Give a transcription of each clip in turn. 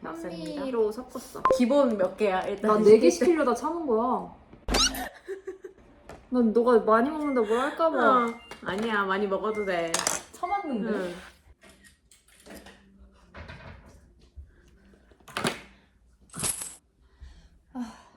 맞습니다. 현미로 섞었어. 기본 몇 개야 일단? 난네개 시키려다 참은 거야. 난 너가 많이 먹는다 뭘 할까봐 어. 아니야 많이 먹어도 돼. 참았는데. 응.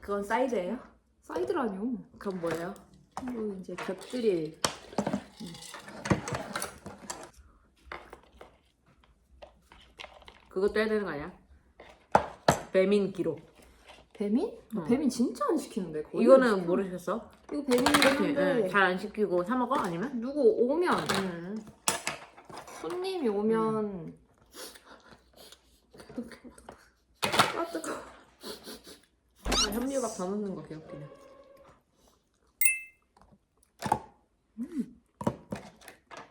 그건 사이드예요? 사이드라뇨. 그건 뭐예요? 이거 이제 곁들일. 그것도 해야 되는 거 아니야? 배민 기록. 배민? 나 어. 배민 진짜 안 시키는데. 거의 안 이거는 시켜. 모르셨어? 이거 배민인데 잘안 시키고 사 먹어 아니면? 누구 오면 응. 손님이 오면 아 뜨거. 아, 현미밥 더 넣는 거 개웃기네.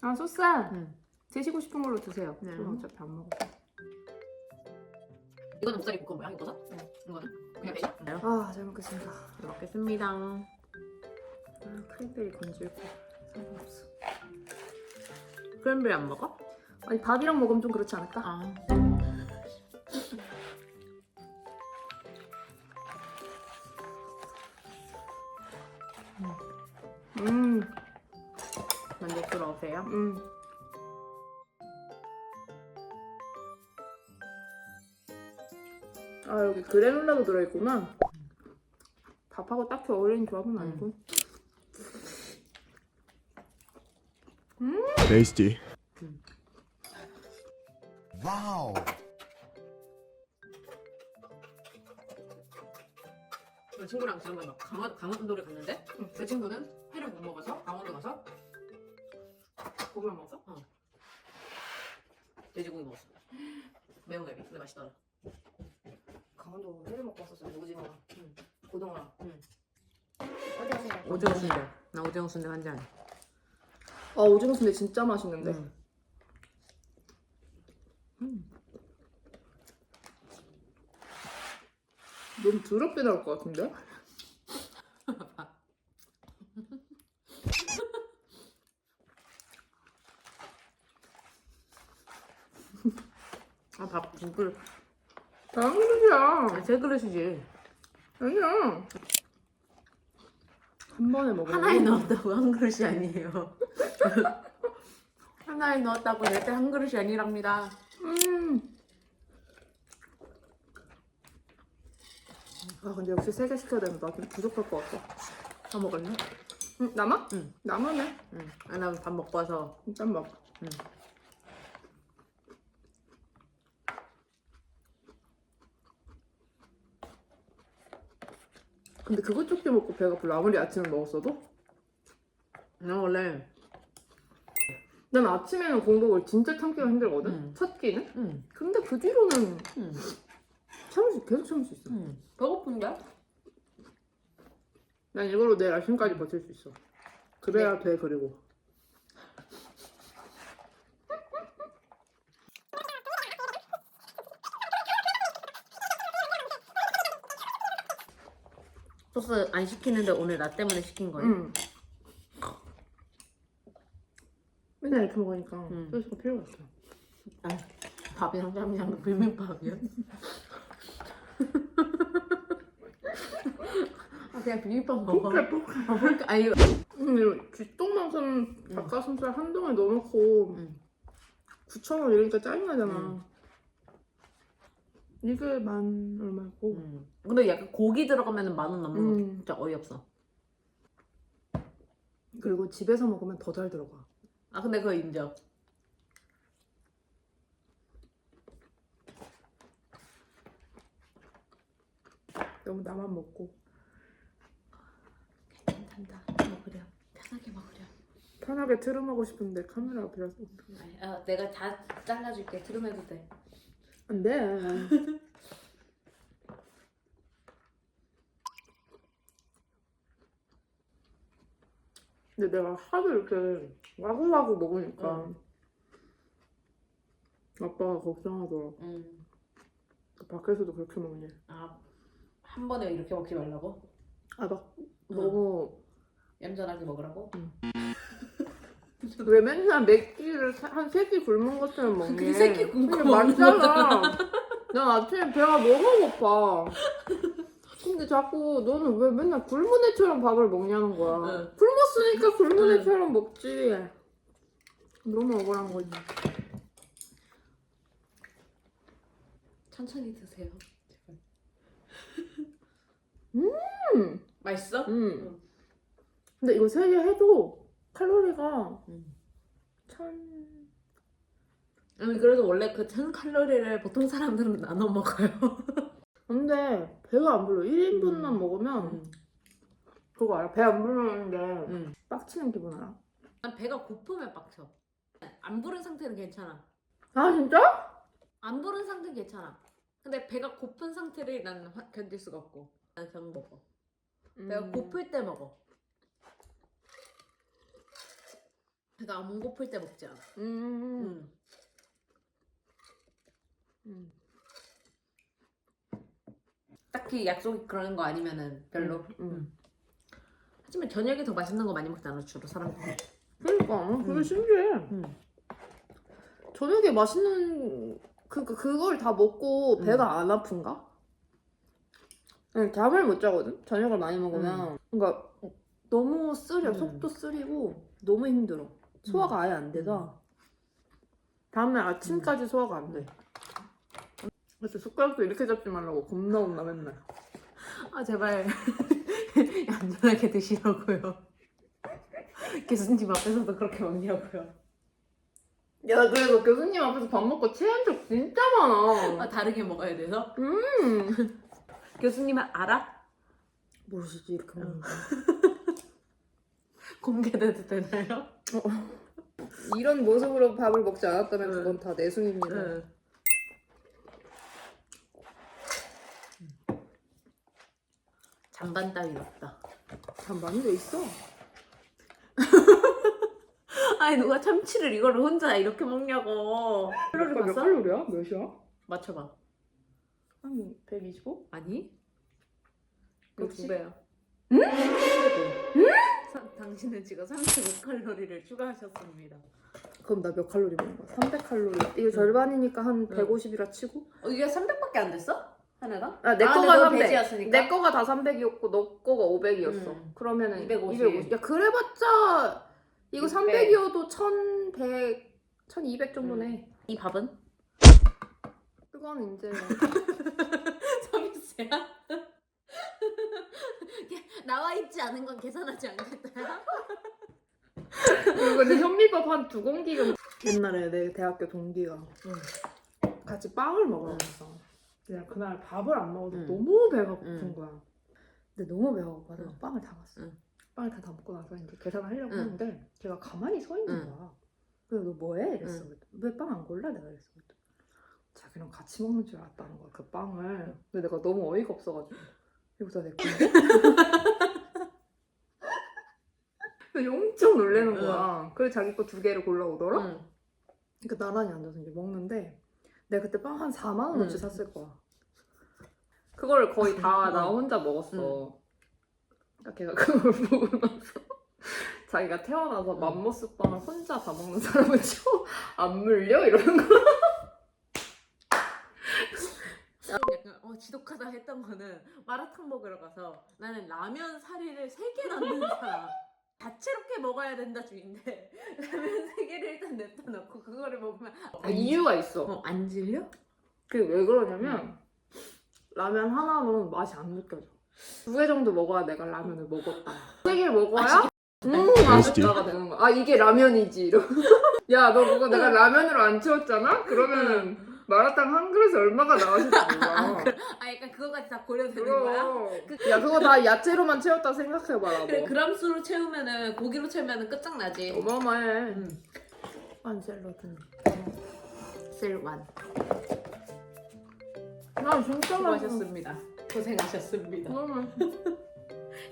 아 소스 응. 드시고 싶은 걸로 드세요. 네. 저는 어차피 안 먹어. 이거는 무사리 볶음 모양 이거죠? 응. 이거는 그냥 베이지? 네. 아잘 먹겠습니다. 잘 먹겠습니다. 아, 크랜베리 건질 거 상관없어. 크랜베리 안 먹어? 아니 밥이랑 먹으면 좀 그렇지 않을까? 아. 음, 만족스러우세요? 음. 아 여기 그래놀라도 들어있구나. 밥하고 딱히 어울리는 조합은 아니고. Tasty. Wow. 그 친구랑 지난번에 막 강원, 강원도를 갔는데 그 친구는 회를 못 먹어서 강원도 가서 고기만 먹었어? 어. 돼지고기 먹었어. 매운 갈비. 근데 맛있더라. 강원도 회를 먹고 왔었어. 오징어, 응. 고등어. 응. 어디 가세요? 오징어 순대. 나 오징어 순대 한 잔. 아 오징어 순대 진짜 맛있는데. 응. 너무 더럽게 나올 것 같은데? 아, 밥두 그릇. 다른 그릇이야. 아, 세 그릇이지. 아니야. 한 번에 먹어. 하나에 넣었다고 한 그릇이 아니에요. 하나에 넣었다고 절대 한 그릇이 아니랍니다. 음. 아 근데 역시 세개 시켜야 되는데 나좀 부족할 것 같아. 더 먹을래? 응, 남아? 응. 남으네. 응. 아, 나밥 먹고 와서. 일단 먹어. 응. 근데 그것 쪽지 먹고 배가 불러. 아무리 아침에 먹었어도? 나 원래. 난 아침에는 공복을 진짜 참기가 힘들거든. 응. 첫 끼는. 응. 근데 그 뒤로는 응. 참을 수 계속 참을 수 있어. 응. 배고픈데? 난 이걸로 내일 아침까지 버틸 수 있어. 그래야 돼 그리고. 소스 안 시키는데 오늘 나 때문에 시킨 거예요? 응. 맨날 이렇게 먹으니까 응. 소스가 필요가 없어. 아, 밥이랑 짬이랑 비빔밥이야? 아, 그냥 비빔밥 먹어. 포크야 포크. 아, 그렇게, 아니, 음, 뒷동만선 닭가슴살 한 덩에 넣어놓고 응. 9,000원 이러니까 짜증나잖아. 응. 이게 만 얼마고? 음. 근데 약간 고기 들어가면 만 원 넘는 거 음. 진짜 어이없어. 그리고 집에서 먹으면 더 잘 들어가. 아, 근데 그거 인정. 너무 나만 먹고 괜찮다. 먹으려. 편하게 먹으려. 편하게 트름하고 싶은데 카메라 앞이라서. 아, 내가 다 잘라줄게. 트름해도 돼. 안 돼. 근데 내가 하도 이렇게 와구와구 먹으니까 응. 아빠가 걱정하더라. 음. 밖에서도 그렇게 먹니? 아, 한 번에 이렇게 먹지 말라고? 아막 응. 너무 얌전하게 먹으라고? 왜 맨날 몇 끼를 한세끼 굶은 것처럼 먹니? 그게 세끼 굶고 근데 먹는 맞잖아. 난 아침에 배가 너무 고파. 근데 자꾸 너는 왜 맨날 굶은 애처럼 밥을 먹냐는 거야. 응. 굶었으니까 굶은 응. 애처럼 먹지. 너무 억울한 거지. 천천히 드세요. 음. 맛있어? 음. 근데 이거 세 개 해도 칼로리가 음. 천. 아니 그래도 원래 그천 칼로리를 보통 사람들은 나눠 먹어요. 근데 배가 안 불러. 1인분만 음. 먹으면 음. 그거 알아? 배 안 부르는데 음. 빡치는 기분 알아? 난 배가 고프면 빡쳐. 안 부른 상태는 괜찮아. 아 진짜? 안 부른 상태는 괜찮아. 근데 배가 고픈 상태를 난 화- 견딜 수가 없고. 난 그냥 먹어. 배가 음. 고플 때 먹어. 배가 안 고플 때 먹지 않아. 음. 음. 음. 음. 딱히 약속이 그러는 거 아니면은 별로. 음. 음. 하지만 저녁에 더 맛있는 거 많이 먹잖아 주로 사람들이. 그러니까 그게 음. 신기해. 음. 저녁에 맛있는 그, 그 그걸 다 먹고 음. 배가 안 아픈가? 응, 잠을 못 자거든. 저녁을 많이 먹으면 그러니까 너무 쓰려 음. 속도 쓰리고 너무 힘들어. 소화가 아예 안 돼서 다음날 아침까지 소화가 안 돼. 그래서 숟가락도 이렇게 잡지 말라고 겁나 혼나 맨날. 아 제발 안전하게 드시라고요. 교수님 앞에서도 그렇게 먹냐고요. 야 그래서 교수님 앞에서 밥 먹고 체한 적 진짜 많아. 아 다르게 먹어야 돼서? 음. 교수님은 알아? 모르시지 이렇게 먹는 거. 공개돼도 되나요? 이런 모습으로 밥을 먹지 않았다면 응. 그건 다 내숭입니다. 응. 잔반 따위 없다. 반반이 왜 있어? 아니 누가 참치를 이걸 혼자 이렇게 먹냐고. 칼로리 몇 봤어? 칼로리야? 몇이야? 맞춰봐. 한 125? 아니? 그두 역시? 배야. 사- 당신은 지금 35칼로리를 추가하셨습니다. 그럼 나 몇 칼로리 먹는 거야? 300 칼로리. 이거 절반이니까 한 150이라 치고? 어, 이게 300밖에 안 됐어? 하나가? 아, 내 아, 거가 근데 너 300. 돼지였으니까? 내 거가 다 300이었고 너 거가 500이었어. 음. 그러면은 250. 250. 야, 그래봤자 이거 600. 300이어도 1100, 1200 정도네. 이 밥은? 그건 이제 서비스야? 나와 있지 않은 건 계산하지 않겠다. 이거 근데 현미밥 한 두 공기가 옛날에 내 대학교 동기가 같이 빵을 먹으러 갔어. 내가 그날 밥을 안 먹어서 응. 너무 배가 고픈 응. 거야. 근데 너무 배가 고파서 응. 빵을 다 먹었어. 응. 빵을 다, 다 먹고 나서 이제 계산을 하려고 응. 하는데 걔가 가만히 서 있는 응. 거야. 그래서 너 뭐해? 이랬어. 왜빵 안 골라? 내가 이랬어. 자기랑 같이 먹는 줄 알았다는 거야. 그 빵을. 근데 내가 너무 어이가 없어가지고. 이거 다내 건데? 엄청 놀래는 거야. 그래서 자기 거 두 개를 골라오더라? 응. 그러니까 나란히 앉아서 이제 먹는데 내가 그때 빵 한 4만 원어치 응. 샀을 거야. 그걸 거의 다나 어. 혼자 먹었어. 그러니까 걔가 그걸 보고 나서 자기가 태어나서 응. 맘모스 빵을 혼자 다 먹는 사람은 처음 안 물려 이러는 거야. 약간 어 지독하다 했던 거는 마라탕 먹으러 가서 나는 라면 사리를 세개 넣는 사람. 다채롭게 먹어야 된다 주인데 라면 세 개를 일단 냅다 넣고 그거를 먹으면 아, 이유가 있어. 어, 안 질려? 그게 왜 그러냐면 라면 하나는 맛이 안 느껴져. 두 개 정도 먹어야 내가 라면을 먹었다. 세개 먹어야 음 맛있다가 되는 거야. 아 이게 라면이지 이러. 야너 그거 내가 라면으로 안 채웠잖아? 그러면은 마라탕 한 그릇에 얼마가 나왔을지 몰라. 아 약간 그거까지 다 고려되는 거야? 그럼. 야 그거 다 야채로만 채웠다 생각해봐라. 그래 뭐. 그람수로 채우면은 고기로 채우면은 끝장나지. 어마어마해. 응. 안샐러드. 셀완 나 진짜 맛있어. 수고하셨습니다. 고생하셨습니다. 너무 맛있어.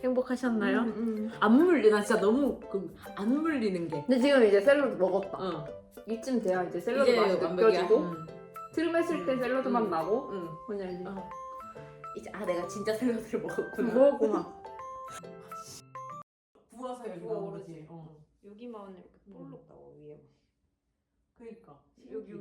행복하셨나요? 음, 음. 안 물리 나 진짜 너무 그, 안 물리는 게. 근데 지금 이제 샐러드 먹었다. 어. 이쯤 돼야 이제 샐러드 맛이 완벽이야. 느껴지고 응. 트림 했을 때 음. 샐러드 맛 음. 나고 응. 그냥 이제 어. 이제 아 내가 진짜 샐러드를 먹었구나. 먹었구나. 부어서 여기 부어 나오지. 어. 여기만 이렇게 음. 볼록 나와 위에. 그니까 여기